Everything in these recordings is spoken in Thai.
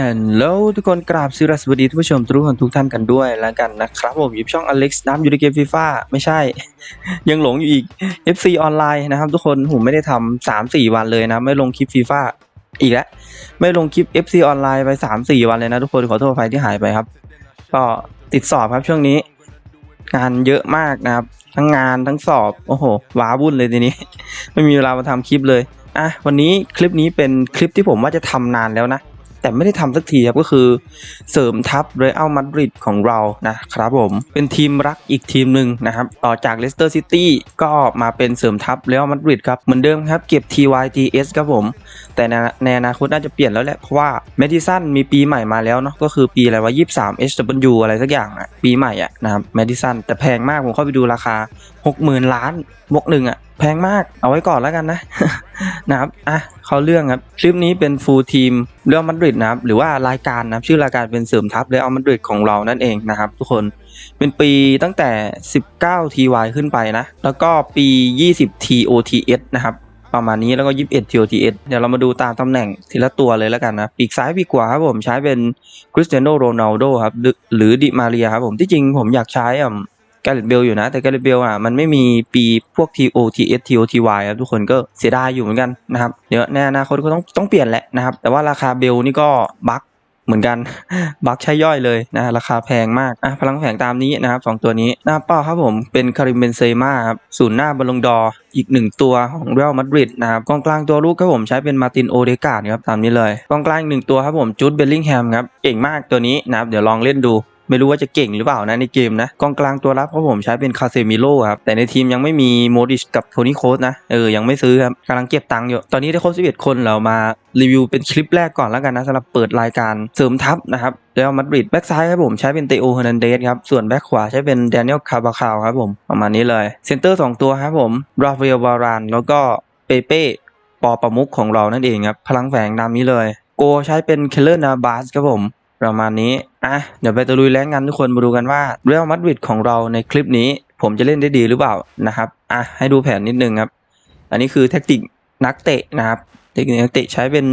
ฮัลโหลทุกคนกราบสวัสดีท่านผู้ชมทุกคนทุกท่านกันด้วยแล้วกันนะครับผมยู่ช่องอเล็กซ์น้ำอยู่ในเกมฟีฟ่าไม่ใช่ ยังหลงอยู่อีก FC ออนไลน์นะครับทุกคนผมไม่ได้ทำสามสี่วันเลยนะ ไม่ลงคลิปฟีฟ่าอีกแล้ว ไม่ลงคลิป FC ออนไลน์ไปสามสี่วันเลยนะทุกคนขอโทษอภัยที่หายไปครับ ก็ติดสอบครับช่วงนี้ งานเยอะมากนะครับ ทั้งงานทั้งสอบโอ้โหว้าวุ่นเลยทีนี้ ไม่มีเวลามาทำคลิปเลยอะวันนี้คลิปนี้เป็นคลิปที่ผมว่าจะทำนานแล้วนะ แต่ไม่ได้ทำสักทีครับก็คือ เสริมทัพเรอัลมาดริดของเรานะครับผม เป็นทีมรักอีกทีมหนึ่งนะครับ ต่อจากเลสเตอร์ซิตี้ก็มาเป็นเสริมทัพเรอัลมาดริดครับ เหมือนเดิมครับ เก็บ TYTS ครับผม แต่ในในอนาคตน่าจะเปลี่ยนแล้วแหละเพราะว่าเมดิสันมีปีใหม่มาแล้วเนาะก็คือปีอะไรวะ23 HW อะไรสักอย่างอะปีใหม่อะนะครับเมดิสันแต่แพงมากผมเข้าไปดูราคา 60,000ล้านบวกหนึ่งอะแพงมากเอาไว้ก่อนแล้วกันนะนะครับอะเขาเรื่องครับคลิปนี้เป็นฟูลทีมเรื่องมาดริดนะครับหรือว่ารายการนะชื่อรายการเป็นเสริมทัพเลยเอามาดริดของเรานั่นเองนะครับ ทุกคนเป็นปีตั้งแต่ 19 TY ขึ้นไปนะ แล้วก็ปี 20 TOTS นะครับประมาณนี้แล้วก็ 21 TOTS เดี๋ยวเรามาดูตามตำแหน่งทีละตัวเลยแล้วกันนะ ปีกซ้ายปีกขวาครับผมใช้เป็นคริสเตียโนโรนัลโดครับหรือหรือดิมาเรียครับผมที่จริงผมอยากใช้อะ แกเรตเบลอยู่นะ แต่แกเรตเบลอะมันไม่มีปีพวก TOTS TOTY ครับทุกคนก็เสียดายอยู่เหมือนกันนะครับเดี๋ยวในอนาคตก็ต้องต้องเปลี่ยนแหละนะครับแต่ว่าราคาเบลนี่ก็บั๊กเหมือนกันบักใช้ย่อยเลยนะราคาแพงมากอะพลังแฝงตามนี้นะครับสองตัวนี้ หน้าเป้าครับผมเป็นคาริมเบนเซม่าครับศูนย์หน้าบอลลงดออีกหนึ่งตัวของเรอัลมาดริดนะครับกองกลางตัวลูกครับผมใช้เป็นมาตินโอเดกาดครับตามนี้เลยกองกลางอีกหนึ่งตัวครับผมจูดเบลลิงแฮมครับเก่งมากตัวนี้นะครับเดี๋ยวลองเล่นดู ไม่รู้ว่าจะเก่งหรือเปล่านะในเกมนะกองกลางตัวรับเพราะผมใช้เป็นคาเซมิโลครับแต่ในทีมยังไม่มีโมดิชกับโทนี่โคสนะเออยังไม่ซื้อครับกำลังเก็บตังค์อยู่ ตอนนี้ได้ครบ11 คนเรามารีวิวเป็นคลิปแรกก่อนแล้วกันนะสำหรับเปิดรายการเสริมทัพนะครับแล้วมาดริดแบ็กซ้ายครับผมใช้เป็นเตโอเฮนันเดสครับส่วนแบ็กขวาใช้เป็นแดเนียลคาบาคาวครับผมประมาณนี้เลยเซนเตอร์2ตัวครับผมราฟาเอลวารานแล้วก็เปเป้ปอประมุขของเรานั่นเองครับพลังแฝงนามนี้เลย โกใช้เป็นเคลเลอร์นาบาสครับผม ประมาณนี้ อะ เดี๋ยวไปตะลุยแรงกันทุกคนมาดูกันว่าเรอัลมาดริดของเราในคลิปนี้ ผมจะเล่นได้ดีหรือเปล่านะครับ อะ ให้ดูแผนนิดนึงครับ อันนี้คือแท็กติกนักเตะนะครับเทคนิคนักเตะใช้เป็น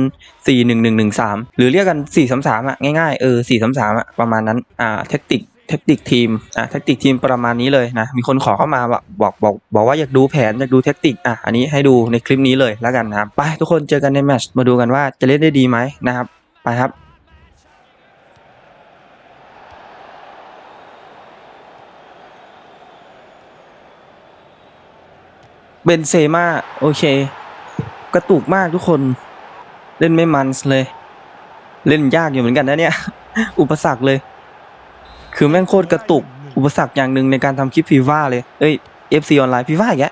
4 1 1 1 3 หรือเรียกกัน 4 3 3อะง่ายๆ เออ 4 3 3อะประมาณนั้น อ่าแท็กติกแท็กติกทีม อะแท็กติกทีมประมาณนี้เลยนะ มีคนขอเข้ามาบอกบอกบอกบอกว่าอยากดูแผนอยากดูแท็กติกอะ อันนี้ให้ดูในคลิปนี้เลยแล้วกันนะครับ ไปทุกคนเจอกันในแมตช์มาดูกันว่าจะเล่นได้ดีไหมนะครับ ไปครับ เบนเซม่าโอเค กระตุกมากทุกคน เล่นไม่มันเลย เล่นยากอยู่เหมือนกันนะเนี่ย อุปสรรคเลย คือแม่งโคตรกระตุก อุปสรรคอย่างหนึ่งในการทำคลิปฟีฟ่าเลย เอ้ย FC ออนไลน์ฟีฟ่าอีกแก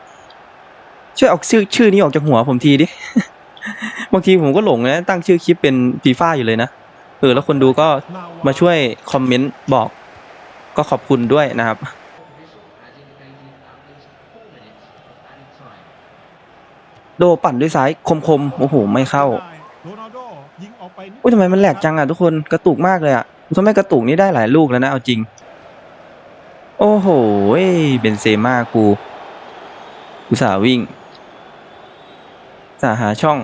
ช่วยออกชื่อชื่อนี้ออกจากหัวผมทีดิ บางทีผมก็หลงนะตั้งชื่อคลิปเป็นฟีฟ่าอยู่เลยนะ เออแล้วคนดูก็มาช่วยคอมเมนต์บอก ก็ขอบคุณด้วยนะครับ โดปั่นด้วยซ้ายคมๆโอ้โหไม่เข้าโรนัลโดยิงออกไปนิดอุ้ยทำไมมันแหลกจังอะทุกคนกระตุกมากเลยอะทำไมกระตุกนี่ได้หลายลูกแล้วนะเอาจริง โอ้โหเบนเซม่ากูอุตส่าห์วิ่งอุตส่าห์หาช่อง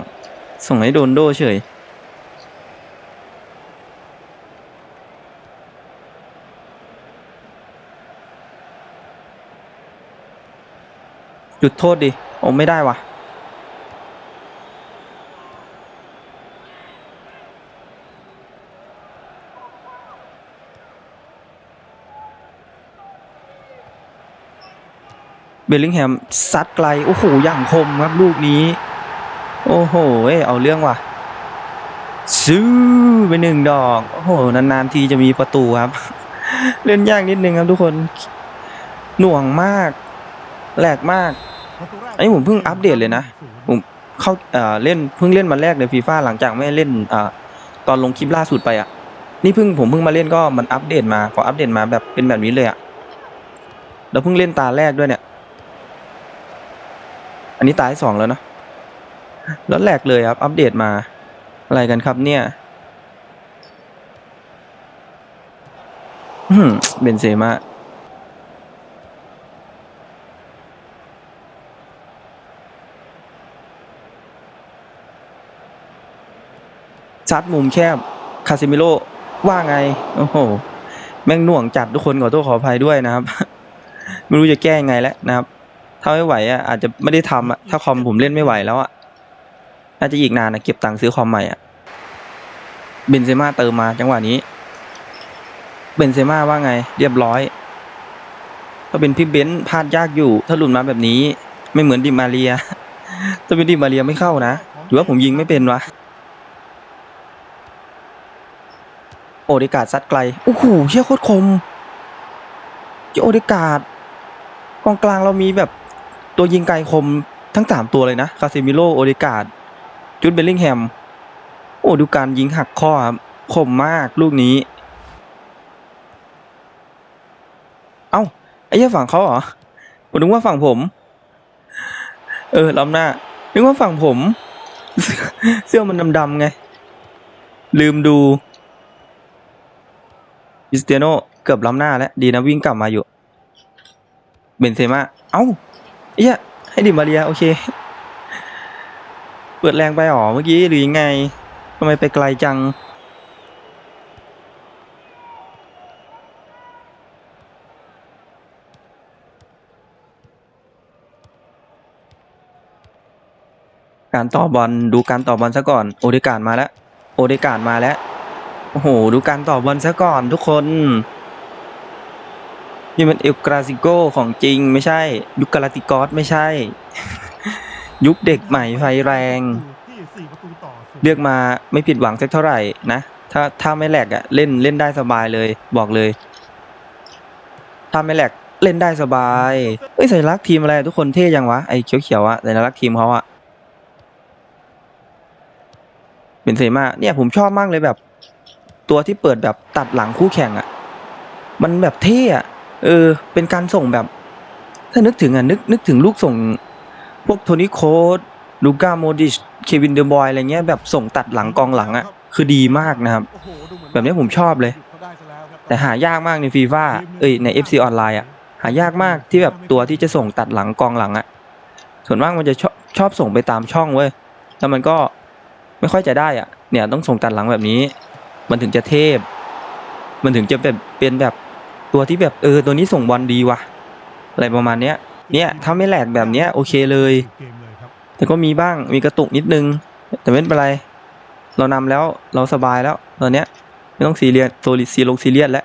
ส่งให้โดนโดเฉยจุดโทษดิโอ้ไม่ได้ว่ะ เบลลิงแฮมซัดไกล โอ้โห อย่างคมครับลูกนี้ โอ้โห เอเอาเรื่องว่ะ ซื้อไปหนึ่งดอก โอ้โห นานๆทีจะมีประตูครับ เล่นยากนิดนึงครับทุกคน หน่วงมาก แหลกมาก อันนี้ผมเพิ่งอัปเดตเลยนะ ผมเข้าเอ่อเล่นเพิ่งเล่นมาแรกในฟีฟ่าหลังจากไม่เล่นอ่าตอนลงคลิปล่าสุดไปอะ นี่เพิ่งผมเพิ่งมาเล่นก็มันอัปเดตมาพออัปเดตมาแบบเป็นแบบนี้เลยอะ แล้วเพิ่งเล่นตาแรกด้วยเนี่ย อันนี้ตาที่สองแล้วเนอะแล้วแหลกเลยครับ อัปเดตมาอะไรกันครับเนี่ยเบนเซม่าซัดมุมแคบ คาซิมิโรว่าไง โอ้โห แม่งหน่วงจัดทุกคนขอโทษขออภัยด้วยนะครับ ไม่รู้จะแก้ยังไงแล้วนะครับ ถ้าไม่ไหวอะอาจจะไม่ได้ทำอะถ้าคอมผมเล่นไม่ไหวแล้วอะน่าจะอีกนานนะเก็บตังค์ซื้อคอมใหม่อะเบนเซม่าเติมมาจังหวะนี้เบนเซม่าว่าไง เรียบร้อยถ้าเป็นพี่เบนพลาดยากอยู่ ถ้าหลุดมาแบบนี้ ไม่เหมือนดิมาเรียถ้าเป็นดิมาเรียไม่เข้านะหรือว่าผมยิงไม่เป็นวะโอเดกาดซัดไกลโอ้โหเชี่ยโคตรคมเจโอเดกาดกองกลางเรามีแบบ ตัวยิงไกลคมทั้งสามตัวเลยนะคาเซมิโลโอเดกาดจุดเบลลิงแฮม โอ้ดูการยิงหักข้อครับคมมากลูกนี้ เอ้าไอ้เหี้ยฝั่งเขาเหรอผมนึกว่าฝั่งผม เออล้ำหน้า นึกว่าฝั่งผม เสื้อมันดำๆไง ลืมดูคริสเตียโนเกือบล้ำหน้าแล้ว ดีนะวิ่งกลับมาอยู่ เบนเซม่าเอ้า เอี้ยให้ดิมาเรียโอเค เปิดแรงไปหรอเมื่อกี้หรือยังไงทำไมไปไกลจัง การต่อบอลดูการต่อบอลซะก่อน โอเดการมาแล้ว โอเดการมาแล้ว โอ้โห ดูการต่อบอลซะก่อนทุกคน นี่มันเอลกราซิโกของจริงไม่ใช่ ยุคกาลาติกอสไม่ใช่ ยุคเด็กใหม่ไฟแรงที่สี่ประตูต่อศูนย์เลือกมาไม่ผิดหวังสักเท่าไหร่นะ ถ้าถ้าไม่แหลกอะเล่นเล่นได้สบายเลย บอกเลย ถ้าไม่แหลกเล่นได้สบายเอ้ยสัญลักษณ์ทีมอะไรทุกคนเท่ยังวะไอ้เขียวๆอะสัญลักษณ์ทีมเขาอะเป็นเซมาเนี่ยผมชอบมากเลยแบบ ตัวที่เปิดแบบตัดหลังคู่แข่งอะมันแบบเท่อะ เออ เป็นการส่งแบบ ถ้านึกถึงอะนึกนึกถึงลูกส่ง พวกโทนี่โคดลูก้าโมดิช เควินเดอบอยอะไรเงี้ยแบบส่งตัดหลังกองหลังอะ คือดีมากนะครับ แบบนี้ผมชอบเลยแล้วครับแต่หายากมากในฟีฟ่าเอ้ยใน FC ออนไลน์อะ หายากมากที่แบบตัวที่จะส่งตัดหลังกองหลังอะ ส่วนมากมันจะชอบชอบส่งไปตามช่องเว้ย แล้วมันก็ไม่ค่อยจะได้อะ เนี่ยต้องส่งตัดหลังแบบนี้ มันถึงจะเทพ มันถึงจะแบบเป็นแบบ ตัวที่แบบเออตัวนี้ส่งบอลดีว่ะ อะไรประมาณเนี้ย เนี่ยถ้าไม่แหลกแบบเนี้ยโอเคเลย แต่ก็มีบ้างมีกระตุกนิดนึง แต่ไม่เป็นไร เรานำแล้วเราสบายแล้วตอนเนี้ยไม่ต้องซีเรียสโซลิซีลงซีเรียสแล้ว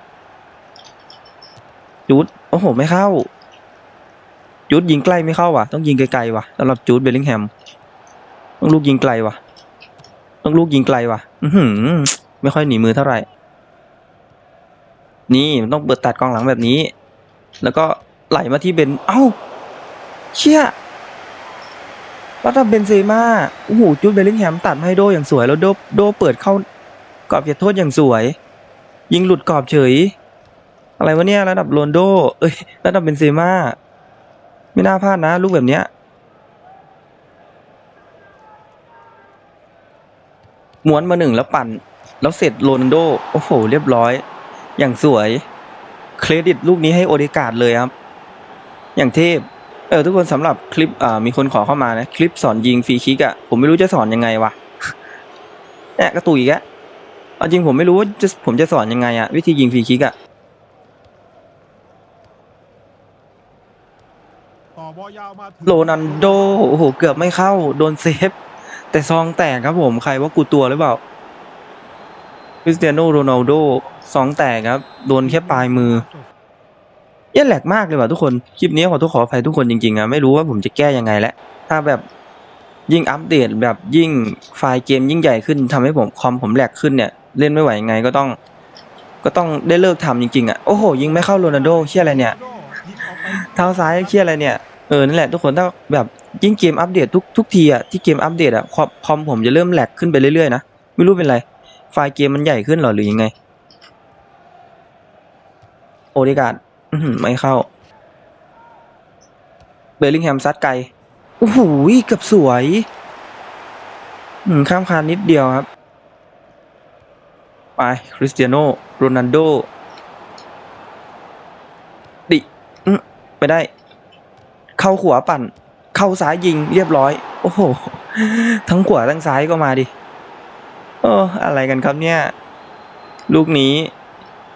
จูดโอ้โหไม่เข้าจูดยิงใกล้ไม่เข้าว่ะ ต้องยิงไกลๆว่ะสำหรับจูดเบลลิงแฮมต้องลูกยิงไกลว่ะ ต้องลูกยิงไกลว่ะ อือหือไม่ค่อยหนีมือเท่าไหร่ นี่มันต้องเปิดตัดกองหลังแบบนี้ แล้วก็ไหลมาที่เบน เอ้า เชี่ยแล้วถ้าเบนเซม่าโอ้โหจูดเบลลิงแฮมตัดให้โดอย่างสวย แล้วโดโดเปิดเข้ากรอบเขตโทษอย่างสวย ยิงหลุดกรอบเฉย อะไรวะเนี่ยระดับโรนโด เอ้ย ระดับเบนเซม่าไม่น่าพลาดนะ ลูกแบบเนี้ยม้วนมาหนึ่งแล้วปั่น แล้วเสร็จโรนโด โอ้โห เรียบร้อย อย่างสวย เครดิตลูกนี้ให้โอเดการ์ดเลยครับ อย่างเทพ เออทุกคนสำหรับคลิปอ่ามีคนขอเข้ามานะ คลิปสอนยิงฟรีคิกอะผมไม่รู้จะสอนยังไงวะเนี่ยกระตุยอีกเอาจริงผมไม่รู้ว่าจะผมจะสอนยังไงอะวิธียิงฟรีคิกอะต่อบอลยาวมาถึงโรนันโดโอ้โหเกือบไม่เข้า โดนเซฟ แต่ซองแตกครับผม ใครว่ากูตัวหรือเปล่า คริสเตียโนโรนัลโดซองแตกครับ โดนแค่ปลายมือเหี้ยแหลกมากเลยว่ะทุกคน คลิปนี้ขอโทษขออภัยทุกคนจริงๆอะไม่รู้ว่าผมจะแก้ยังไงแล้วถ้าแบบยิ่งอัปเดตแบบยิ่งไฟล์เกมยิ่งใหญ่ขึ้นทำให้ผมคอมผมแหลกขึ้นเนี่ย เล่นไม่ไหวยังไงก็ต้อง ก็ต้องได้เลิกทำจริงๆอะโอ้โห ยิงไม่เข้าโรนัลโดเชี่ยอะไรเนี่ยเท้าซ้ายเชี่ยอะไรเนี่ยเออนั่นแหละทุกคนถ้าแบบยิ่งเกมอัปเดตทุกทุกทีอะที่เกมอัปเดตอะคอมคอมผมจะเริ่มแหลกขึ้นไปเรื่อยๆนะไม่รู้เป็นไร ไฟล์เกมมันใหญ่ขึ้นหรอหรือยังไง โอเดการ์ดไม่เข้า เบลลิงแฮมซัดไกล โอ้โหเกือบสวยข้ามคานนิดเดียวครับ ไป คริสเตียโนโรนัลโด ดิไปได้ เข้าขวาปั่น เข้าซ้ายยิงเรียบร้อย โอ้โห ทั้งขวาทั้งซ้ายก็มาดิ โอ้อะไรกันครับเนี่ย ลูกนี้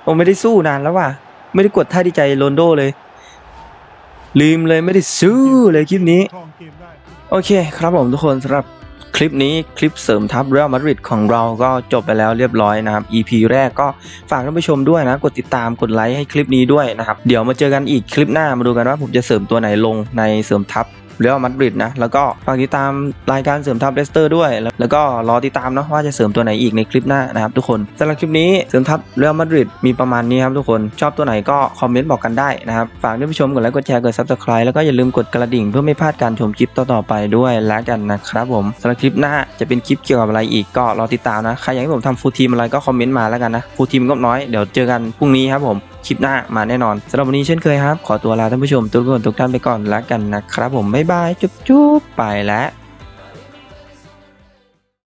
โอ้ไม่ได้สู้นานแล้วว่ะ ไม่ได้กดท่าดีใจโรนโดเลย ลืมเลยไม่ได้สู้เลยคลิปนี้ โอเคครับผมทุกคนสำหรับคลิปนี้คลิปเสริมทัพเรอัลมาดริดของเราก็จบไปแล้วเรียบร้อยนะครับ EP แรกก็ฝากท่านผู้ชมด้วยนะ กดติดตามกดไลค์ให้คลิปนี้ด้วยนะครับ เดี๋ยวมาเจอกันอีกคลิปหน้ามาดูกันว่าผมจะเสริมตัวไหนลงในเสริมทัพ เรอัลมาดริดนะ แล้วก็ฝากติดตามรายการเสริมทัพเลสเตอร์ด้วย แล้วก็รอติดตามเนาะว่าจะเสริมตัวไหนอีกในคลิปหน้านะครับทุกคนสำหรับคลิปนี้เสริมทัพเรอัลมาดริดมีประมาณนี้ครับทุกคนชอบตัวไหนก็คอมเมนต์บอกกันได้นะครับฝากท่านผู้ชมกดไลค์กดแชร์กด subscribe แล้วก็อย่าลืมกดกระดิ่งเพื่อไม่พลาดการชมคลิปต่อๆไปด้วยแล้วกันนะครับผมสำหรับคลิปหน้าจะเป็นคลิปเกี่ยวกับอะไรอีกก็รอติดตามนะใครอยากให้ผมทำฟูลทีมอะไรก็คอมเมนต์มาแล้วกันนะฟูลทีมก็น้อยเดี๋ยวเจอกันพรุ่งนี้ครับผม คลิปหน้ามาแน่นอนสำหรับวันนี้เช่นเคยครับ ขอตัวลาท่านผู้ชมทุกคนทุกท่านไปก่อนแล้วกันนะครับผมบ๊ายบายจุ๊บๆไปแล้ว